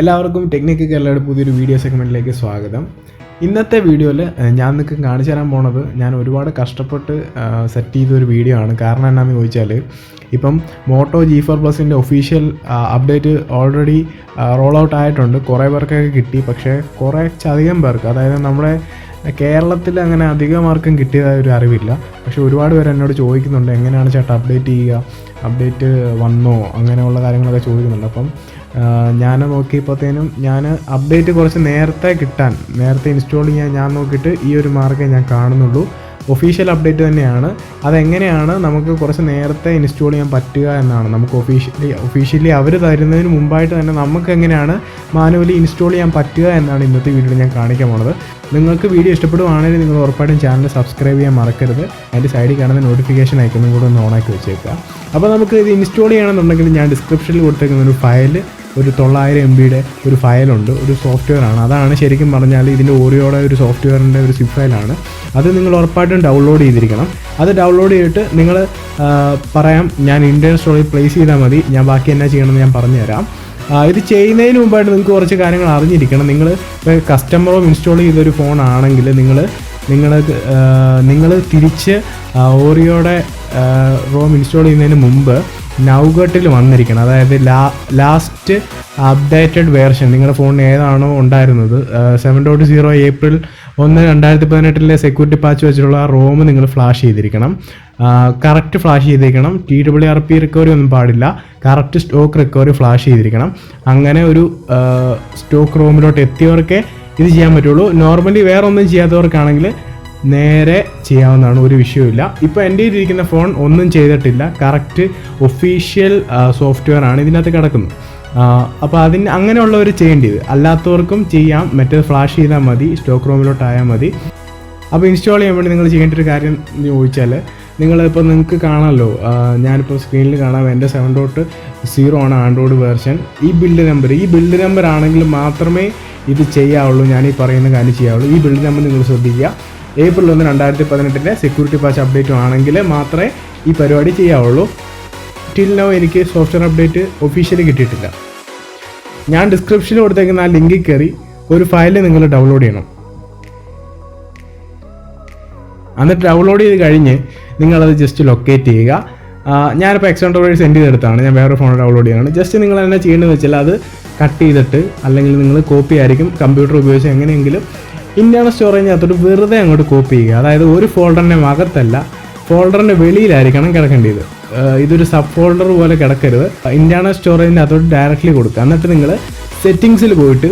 എല്ലാവർക്കും ടെക്നിക്ക് കേരളയുടെ പുതിയൊരു വീഡിയോ സെഗ്മെന്റിലേക്ക് സ്വാഗതം. ഇന്നത്തെ വീഡിയോയിൽ ഞാൻ നിങ്ങൾക്ക് കാണിച്ചു തരാൻ പോണത് ഞാൻ ഒരുപാട് കഷ്ടപ്പെട്ട് സെറ്റ് ചെയ്ത ഒരു വീഡിയോ ആണ്. കാരണം എന്നാന്ന് ചോദിച്ചാൽ ഇപ്പം Moto G four പ്ലസിന്റെ official update already roll out ആയിട്ടുണ്ട്. കുറേ പേർക്കൊക്കെ കിട്ടി. പക്ഷേ കുറച്ചധികം പേർക്ക് അതായത് നമ്മുടെ കേരളത്തിൽ അങ്ങനെ അധികം ആർക്കും കിട്ടിയതായ ഒരു അറിവില്ല. പക്ഷേ ഒരുപാട് പേര് എന്നോട് ചോദിക്കുന്നുണ്ട് എങ്ങനെയാണ് ചേട്ടാ അപ്ഡേറ്റ് ചെയ്യുക? അപ്ഡേറ്റ് വന്നോ? അങ്ങനെയുള്ള കാര്യങ്ങളൊക്കെ ചോദിക്കുന്നുണ്ട്. അപ്പം ഞാൻ നോക്കിയപ്പോഴത്തേനും ഞാൻ അപ്ഡേറ്റ് കുറച്ച് നേരത്തെ കിട്ടാൻ നേരത്തെ ഇൻസ്റ്റാൾ ചെയ്യാൻ ഞാൻ നോക്കിയിട്ട് ഈ ഒരു മാർഗം ഞാൻ കാണുന്നുള്ളൂ. ഒഫീഷ്യൽ അപ്ഡേറ്റ് തന്നെയാണ്. അതെങ്ങനെയാണ് നമുക്ക് കുറച്ച് നേരത്തെ ഇൻസ്റ്റാൾ ചെയ്യാൻ പറ്റുക എന്നാണ്. നമുക്ക് ഒഫീഷ്യലി ഒഫീഷ്യലി അവർ തരുന്നതിന് മുമ്പായിട്ട് തന്നെ നമുക്ക് എങ്ങനെയാണ് മാനുവലി ഇൻസ്റ്റാൾ ചെയ്യാൻ പറ്റുക എന്നാണ് ഇന്നത്തെ വീഡിയോയിൽ ഞാൻ കാണിക്കാൻ പോണത്. നിങ്ങൾക്ക് വീഡിയോ ഇഷ്ടപ്പെടുവാണെങ്കിൽ നിങ്ങൾ ഉറപ്പായിട്ടും ചാനൽ സബ്സ്ക്രൈബ് ചെയ്യാൻ മറക്കരുത്. അതിന്റെ സൈഡിൽ കാണുന്ന നോട്ടിഫിക്കേഷൻ അയക്കുന്നതും കൂടെ ഒന്ന് ഓണാക്കി വെച്ചേക്കുക. അപ്പോൾ നമുക്ക് ഇത് ഇൻസ്റ്റാൾ ചെയ്യണമെന്നുണ്ടെങ്കിൽ ഞാൻ ഡിസ്ക്രിപ്ഷനിൽ കൊടുത്തേക്കുന്ന ഒരു ഫയൽ ഒരു തൊള്ളായിരം എം ബിയുടെ ഒരു ഫയലുണ്ട് ഒരു സോഫ്റ്റ്വെയർ ആണ്. അതാണ് ശരിക്കും പറഞ്ഞാൽ ഇതിന്റെ ഓറിയോടെ ഒരു സോഫ്റ്റ്വെയറിന്റെ ഒരു സിപ്പ് ഫയലാണ് അത് നിങ്ങൾ ഉറപ്പായിട്ടും ഡൗൺലോഡ് ചെയ്തിരിക്കണം. അത് ഡൗൺലോഡ് ചെയ്തിട്ട് നിങ്ങൾ പറയാം ഞാൻ ഇന്ത്യൻ സ്റ്റോറിൽ പ്ലേസ് ചെയ്താൽ മതി ഞാൻ ബാക്കി എന്നാ ചെയ്യണമെന്ന് ഞാൻ പറഞ്ഞു തരാം ഇത് ചെയ്യുന്നതിന് മുമ്പായിട്ട് നിങ്ങൾക്ക് കുറച്ച് കാര്യങ്ങൾ അറിഞ്ഞിരിക്കണം. നിങ്ങൾ കസ്റ്റമറോ ഇൻസ്റ്റാൾ ചെയ്തൊരു ഫോണാണെങ്കിൽ നിങ്ങൾ നിങ്ങൾ നിങ്ങൾ തിരിച്ച് ഓറിയോടെ റോം ഇൻസ്റ്റാൾ ചെയ്യുന്നതിന് മുമ്പ് നൗഗട്ടിൽ വന്നിരിക്കണം. അതായത് ലാ ലാസ്റ്റ് അപ്ഡേറ്റഡ് വേർഷൻ. നിങ്ങളുടെ ഫോണിന് ഏതാണോ ഉണ്ടായിരുന്നത്. സെവൻ ഡോട്ട് സീറോ ഏപ്രിൽ ഒന്ന് രണ്ടായിരത്തി പതിനെട്ടിലെ സെക്യൂരിറ്റി പാച്ച് വെച്ചിട്ടുള്ള റോം നിങ്ങൾ ഫ്ലാഷ് ചെയ്തിരിക്കണം. കറക്റ്റ് ഫ്ലാഷ് ചെയ്തിരിക്കണം. T W R P recovery ഒന്നും പാടില്ല. കറക്റ്റ് സ്റ്റോക്ക് റിക്കവറി ഫ്ലാഷ് ചെയ്തിരിക്കണം. അങ്ങനെ ഒരു സ്റ്റോക്ക് റോമിലോട്ട് എത്തിയവർക്കേ ഇത് ചെയ്യാൻ പറ്റുള്ളൂ. നോർമലി വേറെ ഒന്നും ചെയ്യാത്തവർക്കാണെങ്കിൽ നേരെ ചെയ്യാവുന്നതാണ് ഒരു വിഷയമില്ല ഇപ്പോൾ എന്റെ ഇരിക്കുന്ന ഫോൺ ഒന്നും ചെയ്തിട്ടില്ല. കറക്റ്റ് ഒഫീഷ്യൽ സോഫ്റ്റ്വെയർ ആണ് ഇതിനകത്ത് കിടക്കുന്നത്. അപ്പോൾ അതിന് അങ്ങനെയുള്ളവർ ചെയ്യേണ്ടത് അല്ലാത്തവർക്കും ചെയ്യാം. മറ്റേത് ഫ്ലാഷ് ചെയ്താൽ മതി. സ്റ്റോക്ക് റൂമിലോട്ട് ആയാൽ മതി. അപ്പോൾ ഇൻസ്റ്റാൾ ചെയ്യാൻ വേണ്ടി നിങ്ങൾ ചെയ്യേണ്ട ഒരു കാര്യം എന്ന് ചോദിച്ചാൽ നിങ്ങളിപ്പോൾ നിങ്ങൾക്ക് കാണാമല്ലോ ഞാനിപ്പോൾ സ്ക്രീനിൽ കാണാം. എന്റെ സെവൻ ഡോട്ട് സീറോ ആണ് ആൻഡ്രോയിഡ് വേർഷൻ ഈ ബിൽഡ് നമ്പർ ഈ ബിൽഡ് നമ്പർ ആണെങ്കിൽ മാത്രമേ ഇത് ചെയ്യാവുള്ളൂ. ഞാൻ ഈ പറയുന്ന കാര്യം ചെയ്യാവുള്ളൂ. ഈ ബിൽഡ് നമ്പർ നിങ്ങൾ ശ്രദ്ധിക്കുക. ഏപ്രിൽ ഒന്ന് രണ്ടായിരത്തി പതിനെട്ടിന്റെ സെക്യൂരിറ്റി പാച്ച് അപ്ഡേറ്റും ആണെങ്കിൽ മാത്രമേ ഈ പരിപാടി ചെയ്യാവുള്ളൂ. ടിൽ നോ എനിക്ക് സോഫ്റ്റ്വെയർ അപ്ഡേറ്റ് ഒഫീഷ്യലി കിട്ടിയിട്ടില്ല. ഞാൻ ഡിസ്ക്രിപ്ഷനിൽ കൊടുത്തേക്കുന്ന ആ ലിങ്കിൽ കയറി ഒരു ഫയൽ നിങ്ങൾ ഡൗൺലോഡ് ചെയ്യണം. എന്നിട്ട് ഡൗൺലോഡ് ചെയ്ത് കഴിഞ്ഞ് നിങ്ങളത് ജസ്റ്റ് ലൊക്കേറ്റ് ചെയ്യുക. ഞാനിപ്പോൾ എക്സ്റ്റേൺ വഴി സെൻഡ് ചെയ്തെടുത്താണ് ഞാൻ വേറെ ഫോൺ ഡൗൺലോഡ് ചെയ്യാണ് ജസ്റ്റ് നിങ്ങൾ എന്നാ ചെയ്യേണ്ടതെന്ന് വെച്ചാൽ അത് കട്ട് ചെയ്തിട്ട് അല്ലെങ്കിൽ നിങ്ങൾ കോപ്പി ആയിരിക്കും. കമ്പ്യൂട്ടർ ഉപയോഗിച്ച് എങ്ങനെയെങ്കിലും ഇന്റേണൽ സ്റ്റോറേജിനകത്തോട്ട് വെറുതെ അങ്ങോട്ട് കോപ്പി ചെയ്യുക. അതായത് ഒരു ഫോൾഡറിന്റെ അകത്തല്ല ഫോൾഡറിന്റെ വെളിയിലായിരിക്കണം കിടക്കേണ്ടത്. ഇതൊരു സബ് ഫോൾഡർ പോലെ കിടക്കരുത്. ഇന്റേണൽ സ്റ്റോറേജിന്റെ അകത്തോട്ട് ഡയറക്റ്റ്ലി കൊടുക്കുക. എന്നിട്ട് നിങ്ങൾ സെറ്റിങ്സിൽ പോയിട്ട്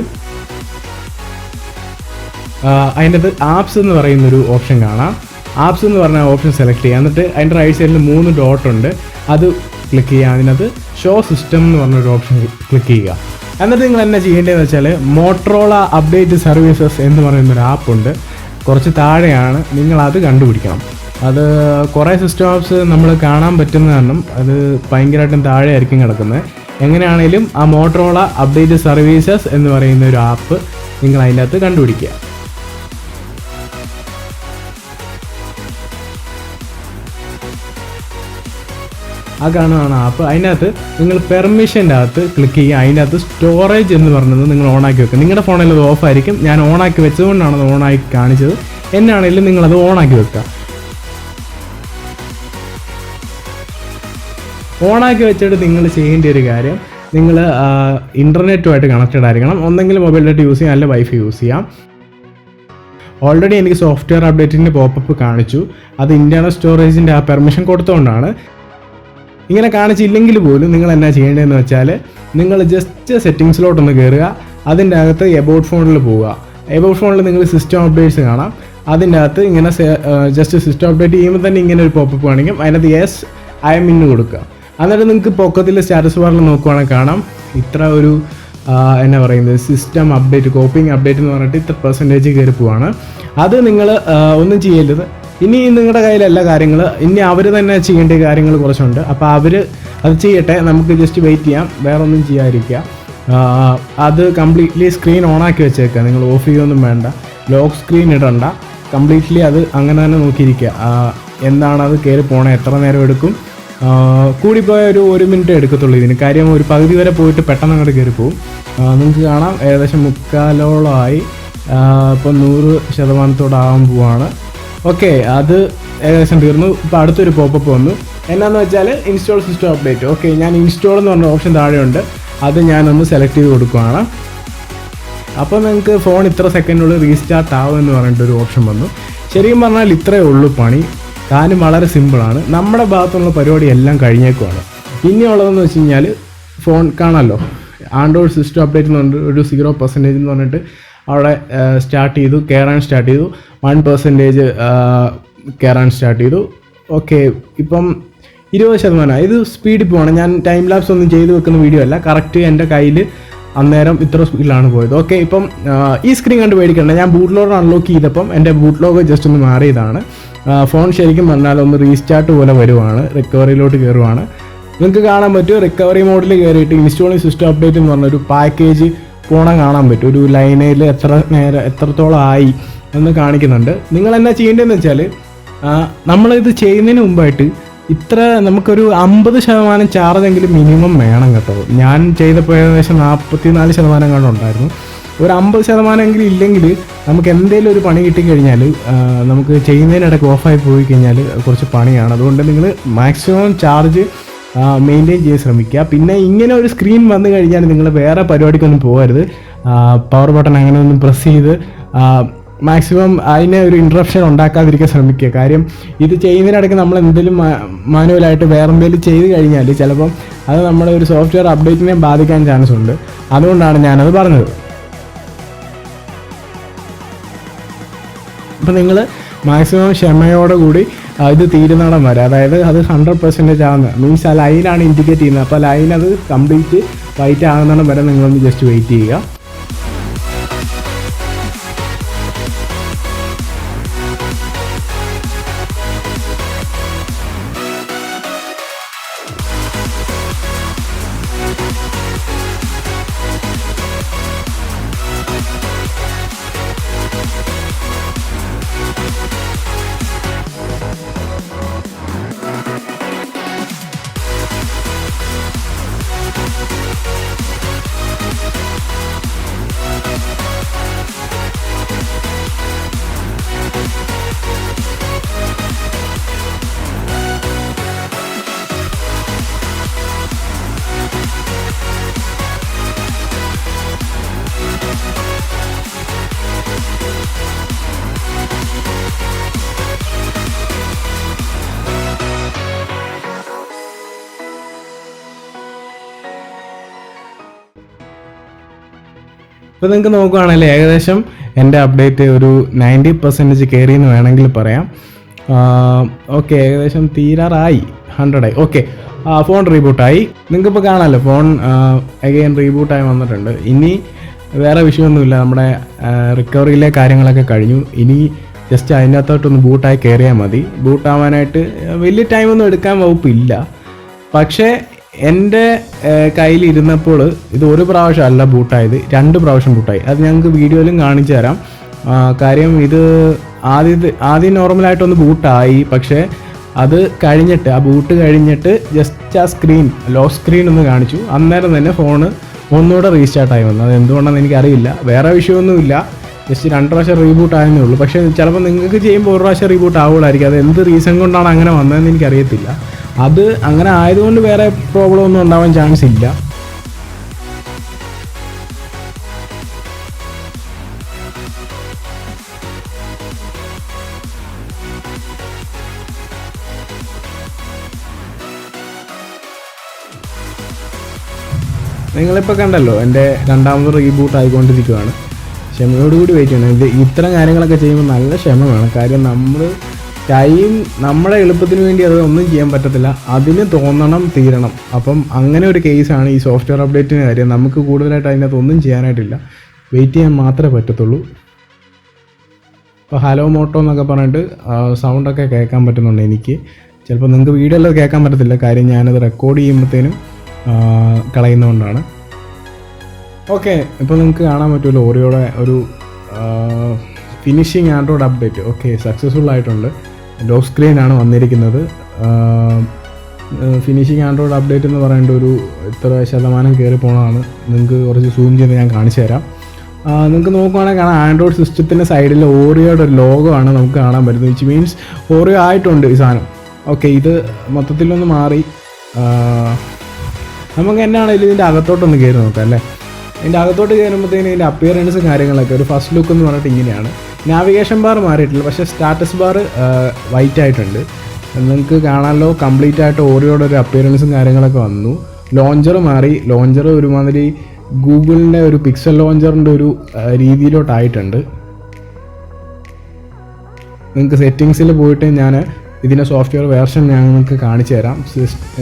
അതിന്റെ അകത്ത് ആപ്സ് എന്ന് പറയുന്നൊരു ഓപ്ഷൻ കാണാം. ആപ്സ് എന്ന് പറഞ്ഞ ഓപ്ഷൻ സെലക്ട് ചെയ്യുക. എന്നിട്ട് അതിന്റെ റൈറ്റ് സൈഡിൽ മൂന്ന് ഡോട്ട് ഉണ്ട്. അത് ക്ലിക്ക് ചെയ്യുക. അതിനകത്ത് ഷോ സിസ്റ്റം എന്ന് പറഞ്ഞൊരു ഓപ്ഷൻ ക്ലിക്ക് ചെയ്യുക. എന്നിട്ട് നിങ്ങൾ എന്നാ ചെയ്യേണ്ടതെന്ന് വെച്ചാൽ മോട്രോള അപ്ഡേറ്റ് സർവീസസ് എന്ന് പറയുന്ന ഒരു ആപ്പ് ഉണ്ട്. കുറച്ച് താഴെയാണ്. നിങ്ങൾ അത് കണ്ടുപിടിക്കണം. അത് കുറേ സിസ്റ്റം ആപ്സ് നമ്മൾ കാണാൻ പറ്റുന്ന കാരണം അത് ഭയങ്കരമായിട്ടും താഴെ ആയിരിക്കും കിടക്കുന്നത്. എങ്ങനെയാണെങ്കിലും ആ മോട്ടറോള അപ്ഡേറ്റ് സർവീസസ് എന്ന് പറയുന്ന ഒരു ആപ്പ് നിങ്ങൾ അതിന്റെ അകത്ത് കണ്ടുപിടിക്കുക. ആ കാണുന്നതാണ് ആപ്പ് അതിനകത്ത് നിങ്ങൾ പെർമിഷന്റെ അകത്ത് ക്ലിക്ക് ചെയ്യുക. അതിനകത്ത് സ്റ്റോറേജ് എന്ന് പറയുന്നത് നിങ്ങൾ ഓണാക്കി വെക്കുക. നിങ്ങളുടെ ഫോണിൽ അത് ഓഫ് ആയിരിക്കും. ഞാൻ ഓണാക്കി വെച്ചതുകൊണ്ടാണ് അത് ഓണാക്കി കാണിച്ചത്. എന്നാണെങ്കിലും നിങ്ങളത് ഓണാക്കി വെക്കുക. ഓണാക്കി വെച്ചിട്ട് നിങ്ങൾ ചെയ്യേണ്ട ഒരു കാര്യം നിങ്ങൾ ഇന്റർനെറ്റുമായിട്ട് കണക്റ്റഡ് ആയിരിക്കണം. ഒന്നെങ്കിൽ മൊബൈൽ ഡാറ്റ യൂസ് ചെയ്യാം. അല്ലെങ്കിൽ വൈഫൈ യൂസ് ചെയ്യാം. ഓൾറെഡി എനിക്ക് സോഫ്റ്റ്വെയർ അപ്ഡേറ്റിന്റെ പോപ്പപ്പ് കാണിച്ചു. അത് ഇന്റേർണൽ സ്റ്റോറേജിന്റെ ആ പെർമിഷൻ കൊടുത്തുകൊണ്ടാണ് ഇങ്ങനെ കാണിച്ചില്ലെങ്കിൽ പോലും നിങ്ങൾ എന്നാ ചെയ്യേണ്ടതെന്ന് വെച്ചാൽ നിങ്ങൾ ജസ്റ്റ് സെറ്റിങ്സിലോട്ടൊന്ന് കയറുക അതിന്റെ അകത്ത് എബൌട്ട് ഫോണിൽ പോവുക. എബൌട്ട് ഫോണിൽ നിങ്ങൾ സിസ്റ്റം അപ്ഡേറ്റ്സ് കാണാം. അതിന്റെ അകത്ത് ഇങ്ങനെ ജസ്റ്റ് സിസ്റ്റം അപ്ഡേറ്റ് ചെയ്യുമ്പോൾ തന്നെ ഇങ്ങനെ ഒരു പോപ്പപ്പ് കാണിക്കും. അതിനകത്ത് യെസ് ഐ എം ഇന്ന് കൊടുക്കുക. എന്നിട്ട് നിങ്ങൾക്ക് പൊക്കത്തിൽ സ്റ്റാറ്റസ് ബാറിൽ നോക്കുവാണെങ്കിൽ കാണാം. ഇത്ര ഒരു എന്നാ പറയുന്നത് സിസ്റ്റം അപ്ഡേറ്റ് കോപ്പിംഗ് അപ്ഡേറ്റ് എന്ന് പറഞ്ഞിട്ട് ഇത്ര പെർസെന്റേജ് കയറി പോവാണ്. അത് നിങ്ങൾ ഒന്നും ചെയ്യരുത്. ഇനി നിങ്ങളുടെ കയ്യിലല്ല കാര്യങ്ങൾ. ഇനി അവർ തന്നെ ചെയ്യേണ്ട കാര്യങ്ങൾ കുറച്ചുണ്ട്. അപ്പോൾ അവർ അത് ചെയ്യട്ടെ. നമുക്ക് ജസ്റ്റ് വെയിറ്റ് ചെയ്യാം. വേറെ ഒന്നും ചെയ്യാതിരിക്കുക അത് കംപ്ലീറ്റ്ലി സ്ക്രീൻ ഓണാക്കി വെച്ചേക്കുക. നിങ്ങൾ ഓഫ് ചെയ്യൊന്നും വേണ്ട. ലോക്ക് സ്ക്രീൻ ഇടണ്ട. കംപ്ലീറ്റ്ലി അത് അങ്ങനെ തന്നെ നോക്കിയിരിക്കുക. എന്താണ് അത് കയറി പോണേ? എത്ര നേരം എടുക്കും? കൂടിപ്പോയ ഒരു ഒരു മിനിറ്റ് എടുക്കത്തുള്ളൂ ഇതിന്. കാര്യം ഒരു പകുതി വരെ പോയിട്ട് പെട്ടെന്ന് അങ്ങോട്ട് കയറി പോകും നിങ്ങൾക്ക് കാണാം. ഏകദേശം മുക്കാലോളമായി. ഇപ്പം നൂറ് ശതമാനത്തോടാകാൻ പോവാണ്. ഓക്കെ അത് ഏകദേശം തീർന്നു. ഇപ്പോൾ അടുത്തൊരു പോപ്പപ്പ് വന്നു. എന്നാന്ന് വെച്ചാൽ ഇൻസ്റ്റാൾ സിസ്റ്റം അപ്ഡേറ്റ് ഓക്കെ ഞാൻ ഇൻസ്റ്റാൾ എന്ന് പറഞ്ഞ ഓപ്ഷൻ താഴെയുണ്ട്. അത് ഞാനൊന്ന് സെലക്ട് ചെയ്ത് കൊടുക്കുവാണ്. അപ്പോൾ നിങ്ങൾക്ക് ഫോൺ ഇത്ര സെക്കൻഡിനുള്ളിൽ റീസ്റ്റാർട്ട് ആവും എന്ന് പറഞ്ഞിട്ട് ഒരു ഓപ്ഷൻ വന്നു. ശരിക്കും പറഞ്ഞാൽ ഇത്രയേ ഉള്ളൂ പണി. കാര്യം വളരെ സിമ്പിളാണ് നമ്മുടെ ഭാഗത്തുള്ള പരിപാടി എല്ലാം കഴിഞ്ഞേക്കുവാണ്. ഇനിയുള്ളതെന്ന് വെച്ച് കഴിഞ്ഞാൽ ഫോൺ കാണാമല്ലോ ആൻഡ്രോയിഡ് സിസ്റ്റം അപ്ഡേറ്റ് എന്ന് പറഞ്ഞിട്ട് ഒരു സീറോ പെർസെന്റേജ് എന്ന് പറഞ്ഞിട്ട് അവിടെ സ്റ്റാർട്ട് ചെയ്തു കയറാൻ സ്റ്റാർട്ട് ചെയ്തു. വൺ പെർസെന്റേജ് കയറാൻ സ്റ്റാർട്ട് ചെയ്തു. ഓക്കെ ഇപ്പം ഇരുപത് ശതമാനം. ഇത് സ്പീഡിൽ പോവാണ്. ഞാൻ ടൈം ലാപ്സ് ഒന്നും ചെയ്ത് വെക്കുന്ന വീഡിയോ അല്ല. കറക്റ്റ് എന്റെ കയ്യിൽ അന്നേരം ഇത്ര സ്പീഡിലാണ് പോയത്. ഓക്കെ ഇപ്പം ഈ സ്ക്രീൻ കണ്ട് പേടിക്കണ്ട. ഞാൻ ബൂട്ട് ലോഡ് അൺലോക്ക് ചെയ്തപ്പം എന്റെ ബൂട്ട് ലോഗ് ജസ്റ്റ് ഒന്ന് മാറിയതാണ്. ഫോൺ ശരിക്കും പറഞ്ഞാൽ ഒന്ന് റീസ്റ്റാർട്ട് പോലെ വരുവാണ്. റിക്കവറിയിലോട്ട് കയറുവാണ് നിങ്ങൾക്ക് കാണാൻ പറ്റും. റിക്കവറി മോഡിൽ കയറിയിട്ട് ഇൻസ്റ്റോളിംഗ് സിസ്റ്റം അപ്ഡേറ്റ് എന്ന് പറഞ്ഞൊരു പാക്കേജ് പോണം കാണാൻ പറ്റും. ഒരു ലൈനയിൽ എത്ര നേരം എത്രത്തോളം ആയി. എന്ന് കാണിക്കുന്നുണ്ട്. നിങ്ങൾ എന്നാ ചെയ്യേണ്ടതെന്ന് വെച്ചാൽ നമ്മളിത് ചെയ്യുന്നതിന് മുമ്പായിട്ട് ഇത്ര നമുക്കൊരു അമ്പത് ശതമാനം ചാർജ് എങ്കിലും മിനിമം വേണം കേട്ടോ. ഞാൻ ചെയ്തപ്പോൾ ഏകദേശം നാൽപ്പത്തി നാല് ശതമാനം കണ്ടു ഉണ്ടായിരുന്നു. ഒരു അമ്പത് ശതമാനം എങ്കിലും ഇല്ലെങ്കിൽ നമുക്ക് എന്തെങ്കിലും ഒരു പണി കിട്ടിക്കഴിഞ്ഞാൽ നമുക്ക് ചെയ്യുന്നതിനിടയ്ക്ക് ഓഫായി പോയി കഴിഞ്ഞാൽ കുറച്ച് പണിയാണ്. അതുകൊണ്ട് നിങ്ങൾ മാക്സിമം ചാർജ് മെയിന്റെയിൻ ചെയ്യാൻ ശ്രമിക്കുക. പിന്നെ ഇങ്ങനെ ഒരു സ്ക്രീൻ വന്നു കഴിഞ്ഞാൽ നിങ്ങൾ വേറെ പരിപാടിക്കൊന്നും പോകരുത്. പവർ ബട്ടൺ അങ്ങനെ ഒന്നും പ്രസ് ചെയ്ത് മാക്സിമം അതിനെ ഒരു ഇൻട്രപ്ഷൻ ഉണ്ടാക്കാതിരിക്കാൻ ശ്രമിക്കുക. കാര്യം ഇത് ചെയ്യുന്നതിനിടയ്ക്ക് നമ്മൾ എന്തെങ്കിലും മാനുവലായിട്ട് വേറെ എന്തെങ്കിലും ചെയ്ത് കഴിഞ്ഞാൽ ചിലപ്പം അത് നമ്മുടെ ഒരു സോഫ്റ്റ്വെയർ അപ്ഡേറ്റിനെ ബാധിക്കാൻ ചാൻസ് ഉണ്ട്. അതുകൊണ്ടാണ് ഞാനത് പറഞ്ഞത്. അപ്പം നിങ്ങൾ മാക്സിമം ക്ഷമയോടെ കൂടി ഇത് തീരുന്നിടം വരെ. അതായത് അത് ഹൺഡ്രഡ് പെർസെന്റേജ് ആകുന്ന മീൻസ് ആ ലൈനാണ് ഇൻഡിക്കേറ്റ് ചെയ്യുന്നത്. അപ്പോൾ ലൈൻ അത് കംപ്ലീറ്റ് വൈറ്റ് ആകുന്നിടം വരെ നിങ്ങളൊന്ന് ജസ്റ്റ് വെയിറ്റ് ചെയ്യുക. ഇപ്പോൾ നിങ്ങൾക്ക് നോക്കുകയാണെങ്കിൽ ഏകദേശം എന്റെ അപ്ഡേറ്റ് ഒരു നയന്റി പെർസെന്റേജ് കയറി എന്ന് വേണമെങ്കിൽ പറയാം. ഓക്കെ ഏകദേശം തീരാറായി. ഹൺഡ്രഡായി ഓക്കെ ഫോൺ റീബൂട്ടായി നിങ്ങൾക്കിപ്പോൾ കാണാമല്ലോ ഫോൺ അഗെയിൻ റീബൂട്ടായി വന്നിട്ടുണ്ട്. ഇനി വേറെ വിഷയമൊന്നുമില്ല. നമ്മുടെ റിക്കവറിയിലെ കാര്യങ്ങളൊക്കെ കഴിഞ്ഞു. ഇനി ജസ്റ്റ് അതിനകത്തോട്ടൊന്ന് ബൂട്ടായി കയറിയാൽ മതി. ബൂട്ടാവാനായിട്ട് വലിയ ടൈമൊന്നും എടുക്കാൻ വകുപ്പില്ല. പക്ഷേ എന്റെ കയ്യിൽ ഇരുന്നപ്പോൾ ഇത് ഒരു പ്രാവശ്യം അല്ല ബൂട്ടായത് രണ്ട് പ്രാവശ്യം ബൂട്ടായി. അത് ഞങ്ങൾക്ക് വീഡിയോയിലും കാണിച്ചു തരാം. കാര്യം ഇത് ആദ്യത്തെ ആദ്യം നോർമലായിട്ടൊന്ന് ബൂട്ടായി പക്ഷേ അത് കഴിഞ്ഞിട്ട് ആ ബൂട്ട് കഴിഞ്ഞിട്ട് ജസ്റ്റ് ആ സ്ക്രീൻ ലോ സ്ക്രീൻ ഒന്ന് കാണിച്ചു. അന്നേരം തന്നെ ഫോണ് ഒന്നുകൂടെ റീസ്റ്റാർട്ടായി വന്നു. അത് എന്തുകൊണ്ടാണെന്ന് എനിക്കറിയില്ല. വേറെ വിഷയമൊന്നുമില്ല. ജസ്റ്റ് രണ്ട് പ്രാവശ്യം റീബൂട്ട് ആയെന്നേ ഉള്ളൂ. പക്ഷേ ചിലപ്പോൾ നിങ്ങൾക്ക് ചെയ്യുമ്പോൾ ഒരു പ്രാവശ്യം റീബൂട്ട് ആവുകയായിരിക്കും അത് എന്ത് റീസൺ കൊണ്ടാണ് അങ്ങനെ വന്നതെന്ന് എനിക്കറിയത്തില്ല. അത് അങ്ങനെ ആയതുകൊണ്ട് വേറെ പ്രോബ്ലം ഒന്നും ഉണ്ടാവാൻ ചാൻസ് ഇല്ല. നിങ്ങളിപ്പോൾ കണ്ടല്ലോ എന്റെ രണ്ടാമത് റീബൂട്ട് ആയിക്കൊണ്ടിരിക്കുകയാണ് ക്ഷമയോടുകൂടി വെയിറ്റ് ചെയ്യണം. ഇത് ഇത്തരം കാര്യങ്ങളൊക്കെ ചെയ്യുമ്പോൾ നല്ല ക്ഷമ വേണം. കാര്യം നമ്മൾ ടൈം നമ്മളെ എളുപ്പത്തിന് വേണ്ടി അത് ഒന്നും ചെയ്യാൻ പറ്റത്തില്ല. അതിന് തോന്നണം തീരണം. അപ്പം അങ്ങനെ ഒരു കേസാണ് ഈ സോഫ്റ്റ്വെയർ അപ്ഡേറ്റിന് കാര്യം. നമുക്ക് കൂടുതലായിട്ട് അതിനകത്ത് ഒന്നും ചെയ്യാനായിട്ടില്ല. വെയിറ്റ് ചെയ്യാൻ മാത്രമേ പറ്റത്തുള്ളൂ. ഇപ്പോൾ ഹലോ മോട്ടോ എന്നൊക്കെ പറഞ്ഞിട്ട് സൗണ്ടൊക്കെ കേൾക്കാൻ പറ്റുന്നുണ്ട് എനിക്ക്. ചിലപ്പോൾ നിങ്ങൾക്ക് വീഡിയോ എല്ലാം കേൾക്കാൻ പറ്റത്തില്ല. കാര്യം ഞാനത് റെക്കോർഡ് ചെയ്യുമ്പോഴത്തേനും കളയുന്നതുകൊണ്ടാണ്. ഓക്കെ ഇപ്പോൾ നിങ്ങൾക്ക് കാണാൻ പറ്റുമല്ലോ ഓറിയോടെ ഒരു finishing Android update okay successful ആയിട്ടുണ്ട്. ലോ സ്ക്രീൻ ആണ് വന്നിരിക്കുന്നത് ഫിനിഷിങ് ആൻഡ്രോയിഡ് അപ്ഡേറ്റ് എന്ന് പറയേണ്ട ഒരു ഇത്ര ശതമാനം കയറി പോണതാണ്. നിങ്ങൾക്ക് കുറച്ച് സൂം ചെയ്ത് ഞാൻ കാണിച്ചു തരാം. നിങ്ങൾക്ക് നോക്കുവാണെങ്കിൽ കാണാം ആൻഡ്രോയിഡ് സിസ്റ്റത്തിന്റെ സൈഡിൽ ഓറിയോയുടെ ഒരു ലോഗോ ആണ് നമുക്ക് കാണാൻ പറ്റുന്നത്. വിച്ച് മീൻസ് ഓറിയോ ആയിട്ടുണ്ട് ഈ സാധനം. ഓക്കെ ഇത് മൊത്തത്തിലൊന്ന് മാറി. നമുക്ക് എന്നാണെങ്കിലും ഇതിന്റെ അകത്തോട്ടൊന്ന് കയറി നോക്കാം അല്ലേ? ഇതിന്റെ അകത്തോട്ട് കയറുമ്പോഴത്തേക്കും ഇതിന്റെ അപ്പിയറൻസ് കാര്യങ്ങളൊക്കെ ഒരു ഫസ്റ്റ് ലുക്ക് എന്ന് പറഞ്ഞിട്ട് ഇങ്ങനെയാണ്. നാവിഗേഷൻ ബാർ മാറിയിട്ടില്ല പക്ഷേ സ്റ്റാറ്റസ് ബാർ വൈറ്റ് ആയിട്ടുണ്ട്. നിങ്ങൾക്ക് കാണാമല്ലോ കംപ്ലീറ്റ് ആയിട്ട് ഓറിയോടെ ഒരു അപ്പിയറൻസും കാര്യങ്ങളൊക്കെ വന്നു. ലോഞ്ചർ മാറി. ലോഞ്ചർ ഒരുമാതിരി ഗൂഗിളിന്റെ ഒരു പിക്സൽ ലോഞ്ചറിന്റെ ഒരു രീതിയിലോട്ടായിട്ടുണ്ട് നിങ്ങൾക്ക് സെറ്റിങ്സിൽ പോയിട്ട് ഞാൻ ഇതിന്റെ സോഫ്റ്റ്വെയർ വേർഷൻ ഞാൻ നിങ്ങൾക്ക് കാണിച്ചു തരാം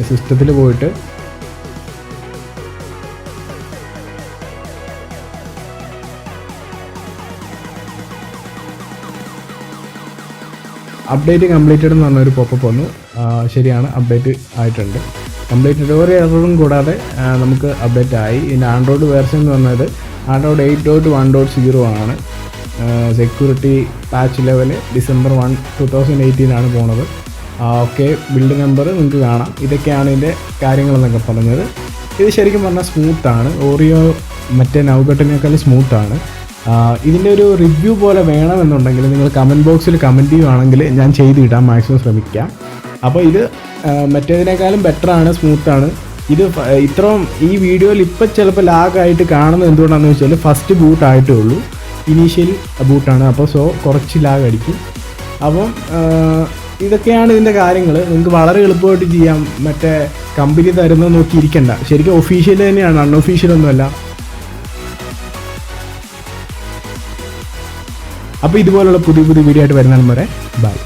സിസ്റ്റത്തിൽ പോയിട്ട് അപ്ഡേറ്റ് കംപ്ലീറ്റഡ് എന്ന് പറഞ്ഞൊരു പോപ്പപ്പ് വന്നു. ശരിയാണ് അപ്ഡേറ്റ് ആയിട്ടുണ്ട്. കംപ്ലീറ്റഡ് ഒരു എററും കൂടാതെ നമുക്ക് അപ്ഡേറ്റ് ആയി. ഇതിന്റെ ആൻഡ്രോയിഡ് വേർഷൻ എന്ന് പറഞ്ഞത് Android eight dot one dot zero ആണ്. Security patch level December one two thousand എയ്റ്റീനാണ് പോണത്. ഓക്കെ ബിൽഡ് നമ്പർ നിങ്ങൾക്ക് കാണാം. ഇതൊക്കെയാണ് ഇതിന്റെ കാര്യങ്ങളെന്നൊക്കെ പറഞ്ഞത്. ഇത് ശരിക്കും പറഞ്ഞാൽ സ്മൂത്താണ് ഓറിയോ മറ്റേ നൗകട്ടിനേക്കാൾ സ്മൂത്താണ് ഇതിന്റെ ഒരു റിവ്യൂ പോലെ വേണമെന്നുണ്ടെങ്കിൽ നിങ്ങൾ കമന്റ് ബോക്സിൽ കമന്റ് ചെയ്യുവാണെങ്കിൽ ഞാൻ ചെയ്തിടാം മാക്സിമം ശ്രമിക്കാം. അപ്പോൾ ഇത് മറ്റേതിനേക്കാളും ബെറ്ററാണ് സ്മൂത്താണ് ഇത് ഇത്രയും ഈ വീഡിയോയിൽ ഇപ്പം ചിലപ്പോൾ ലാഗായിട്ട് കാണുന്നത് എന്തുകൊണ്ടാണെന്ന് വെച്ചാൽ ഫസ്റ്റ് ബൂട്ട് ആയിട്ടേ ഉള്ളൂ. ഇനീഷ്യൽ ബൂട്ടാണ് അപ്പോൾ സോ കുറച്ച് ലാഗ് അടിക്കും. അപ്പം ഇതൊക്കെയാണ് ഇതിന്റെ കാര്യങ്ങൾ നിങ്ങൾക്ക് വളരെ എളുപ്പമായിട്ട് ചെയ്യാം. മറ്റേ കമ്പനി തരുന്നത് നോക്കി ഇരിക്കണ്ട ശരിക്കും ഒഫീഷ്യൽ തന്നെയാണ്. അൺഒഫീഷ്യൽ ഒന്നുമല്ല. അപ്പോൾ ഇതുപോലുള്ള പുതിയ പുതിയ വീഡിയോ ആയിട്ട് വരുന്നതാണ് വരെ ബൈ